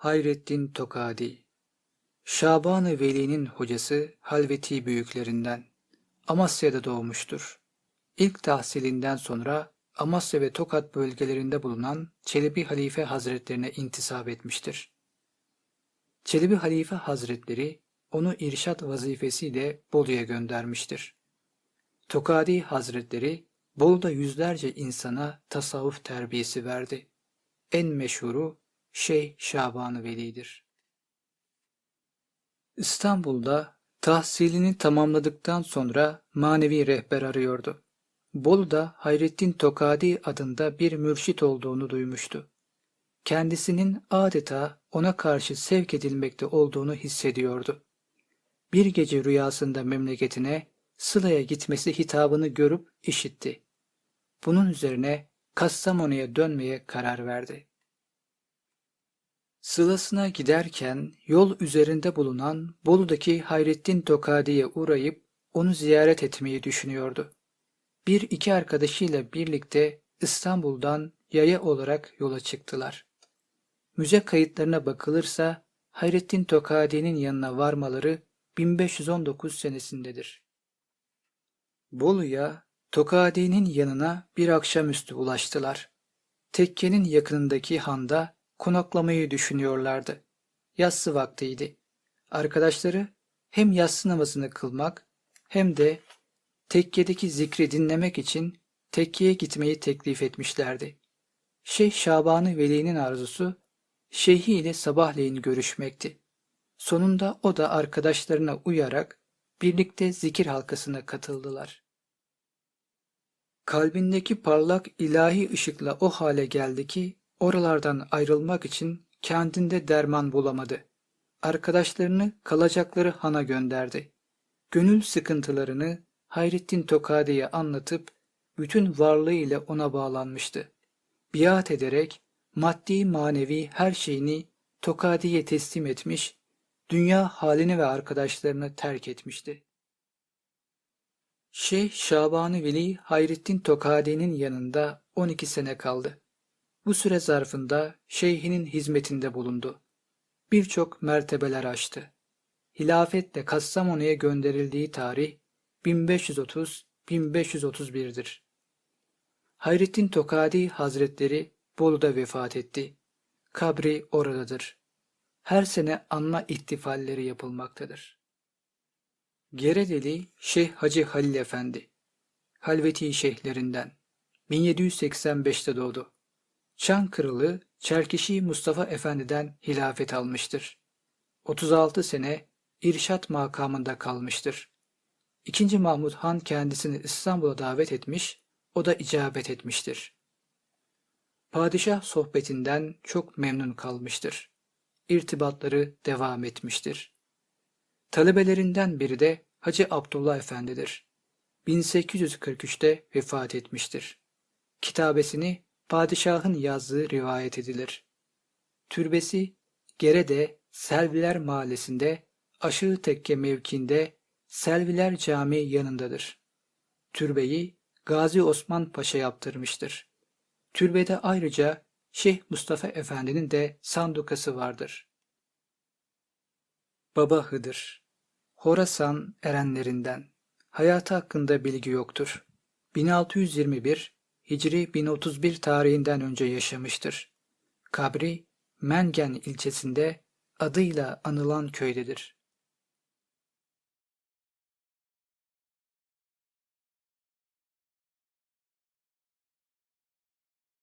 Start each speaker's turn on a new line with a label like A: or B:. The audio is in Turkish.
A: Hayrettin Tokadi Şaban-ı Veli'nin hocası Halveti büyüklerinden. Amasya'da doğmuştur. İlk tahsilinden sonra Amasya ve Tokat bölgelerinde bulunan Çelebi Halife Hazretlerine intisap etmiştir. Çelebi Halife Hazretleri onu irşat vazifesiyle Bolu'ya göndermiştir. Tokadi Hazretleri Bolu'da yüzlerce insana tasavvuf terbiyesi verdi. En meşhuru Şeyh Şaban-ı Veli'dir. İstanbul'da tahsilini tamamladıktan sonra manevi rehber arıyordu. Bolu'da Hayrettin Tokadi adında bir mürşit olduğunu duymuştu. Kendisinin adeta ona karşı sevk edilmekte olduğunu hissediyordu. Bir gece rüyasında memleketine Sıla'ya gitmesi hitabını görüp işitti. Bunun üzerine Kastamonu'ya dönmeye karar verdi. Sılasına giderken yol üzerinde bulunan Bolu'daki Hayrettin Tokadi'ye uğrayıp onu ziyaret etmeyi düşünüyordu. Bir iki arkadaşıyla birlikte İstanbul'dan yaya olarak yola çıktılar. Müze kayıtlarına bakılırsa Hayrettin Tokadi'nin yanına varmaları 1519 senesindedir. Bolu'ya Tokadi'nin yanına bir akşamüstü ulaştılar. Tekkenin yakınındaki handa konaklamayı düşünüyorlardı. Yassı vaktiydi. Arkadaşları hem yatsı namazını kılmak hem de tekkedeki zikri dinlemek için tekkeye gitmeyi teklif etmişlerdi. Şeyh Şabanı Veli'nin arzusu şeyhi ile sabahleyin görüşmekti. Sonunda o da arkadaşlarına uyarak birlikte zikir halkasına katıldılar. Kalbindeki parlak ilahi ışıkla o hale geldi ki oralardan ayrılmak için kendinde derman bulamadı. Arkadaşlarını kalacakları hana gönderdi. Gönül sıkıntılarını Hayrettin Tokadi'ye anlatıp bütün varlığıyla ona bağlanmıştı. Biat ederek maddi manevi her şeyini Tokadi'ye teslim etmiş, dünya halini ve arkadaşlarını terk etmişti. Şeyh Şaban-ı Veli Hayrettin Tokadi'nin yanında 12 sene kaldı. Bu süre zarfında şeyhinin hizmetinde bulundu. Birçok mertebeler aştı. Hilafetle Kastamonu'ya gönderildiği tarih 1530-1531'dir. Hayrettin Tokadi Hazretleri Bolu'da vefat etti. Kabri oradadır. Her sene anma ihtifalleri yapılmaktadır. Geredeli Şeyh Hacı Halil Efendi Halveti şeyhlerinden 1785'te doğdu. Çankırılı Çerkişi Mustafa Efendi'den hilafet almıştır. 36 sene irşat makamında kalmıştır. İkinci Mahmud Han kendisini İstanbul'a davet etmiş, o da icabet etmiştir. Padişah sohbetinden çok memnun kalmıştır. İrtibatları devam etmiştir. Talebelerinden biri de Hacı Abdullah Efendi'dir. 1843'te vefat etmiştir. Kitabesini padişahın yazdığı rivayet edilir. Türbesi Gerede Selviler Mahallesi'nde Aşağı Tekke mevkinde Selviler Camii yanındadır. Türbeyi Gazi Osman Paşa yaptırmıştır. Türbede ayrıca Şeyh Mustafa Efendi'nin de sandukası vardır. Baba Hıdır Horasan erenlerinden Hayatı hakkında bilgi yoktur. 1621 Hicri 1031 tarihinden önce yaşamıştır. Kabri Mengen ilçesinde adıyla anılan köydedir.